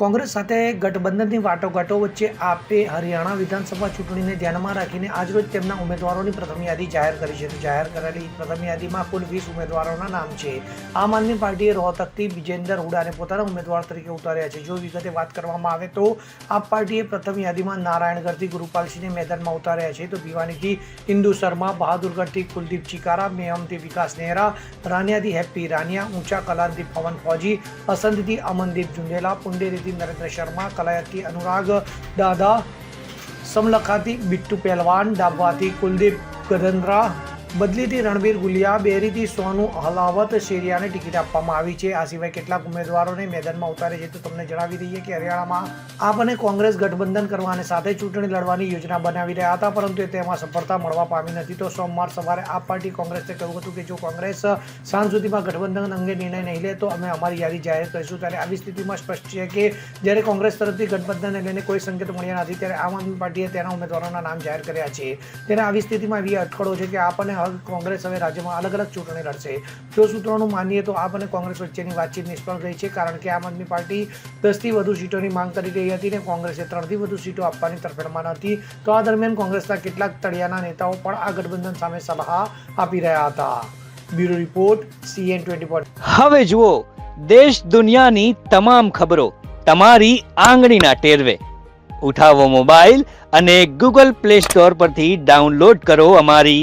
કોંગ્રેસ સાથે ગઠબંધનની વાટોઘાટો વચ્ચે આપે હરિયાણા વિધાનસભા ચૂંટણીને ધ્યાનમાં રાખીને આજરોજ તેમના ઉમેદવારોની પ્રથમ યાદી જાહેર કરી છે. જાહેર કરેલી પ્રથમ યાદીમાં કુલ વીસ ઉમેદવારોના નામ છે. આમ આદમી પાર્ટીએ રોહતકથી વિજેન્દર હુડાને પોતાના ઉમેદવાર તરીકે ઉતાર્યા છે. જો વિગતે વાત કરવામાં આવે તો આપ પાર્ટીએ પ્રથમ યાદીમાં નારાયણગઢથી ગુરુપાલસિંહને મેદાનમાં ઉતાર્યા છે. તો ભિવાનીથી ઇન્દુ શર્મા, બહાદુરગઢથી કુલદીપ ચિકારા, મેહમથી વિકાસ નેહરા, રાનિયાથી હેપ્પી રાનિયા, ઊંચા કલાનથી પવન ફોજી અસંધથી અમનદીપ જુંડેલા, પુંડેરીથી નરેન્દ્ર શર્મા કલાયતથી અનુરાગ દાદા સમલખાથી બિટ્ટુ પહેલવાન ડાબવાથી કુલદીપ ગધન્દ્રા બદલીથી રણબીર ગુલિયા બેરીથી સોનુ હલાવત શેરિયાને ટિકિટ આપવામાં આવી છે. આ સિવાય કેટલાક ઉમેદવારોને મેદાનમાં ઉતારે છે તો તમને જણાવી દઈએ કે હરિયાણામાં આપ અને કોંગ્રેસ ગઠબંધન કરવા સાથે ચૂંટણી લડવાની યોજના બનાવી રહ્યા હતા, પરંતુ તેમાં સફળતા મળવા પામી નથી. તો સોમવાર સવારે આપ પાર્ટી કોંગ્રેસે કહ્યું હતું કે જો કોંગ્રેસ સાંજ સુધીમાં ગઠબંધન અંગે નિર્ણય નહીં લે તો અમે અમારી યાદી જાહેર કરીશું. ત્યારે આવી સ્થિતિમાં સ્પષ્ટ છે કે જ્યારે કોંગ્રેસ તરફથી ગઠબંધનને લઈને કોઈ સંકેત મળ્યા નથી, ત્યારે આમ આદમી પાર્ટીએ તેના ઉમેદવારોના નામ જાહેર કર્યા છે. ત્યારે આવી સ્થિતિમાં એવી અટકળો છે કે આપ અને હવે કોંગ્રેસ હવે રાજ્યમાં અલગ અલગ ચૂંટણી લડશે. જો સૂત્રોનું માનીએ તો આપ અને કોંગ્રેસ વચ્ચેની વાતચીત નિષ્ફળ ગઈ છે કારણ કે આમ આદમી પાર્ટી દસથી વધુ સીટોની માંગ કરી રહી હતી ને કોંગ્રેસે ત્રણથી વધુ સીટો આપવાની તરફેણમાં હતી તો આ દરમિયાન કોંગ્રેસના કેટલાક તળિયાના નેતાઓ પણ આ ગઠબંધન સામે સલાહ આપી રહ્યા હતા. બ્યુરો રિપોર્ટ, સીએન ટ્વેન્ટી હવે જુઓ, દેશ દુનિયાની તમામ ખબરો તમારી આંગળીના ટેરવે. ઉઠાવો મોબાઈલ અને ગૂગલ પ્લે સ્ટોર પરથી ડાઉનલોડ કરો અમારી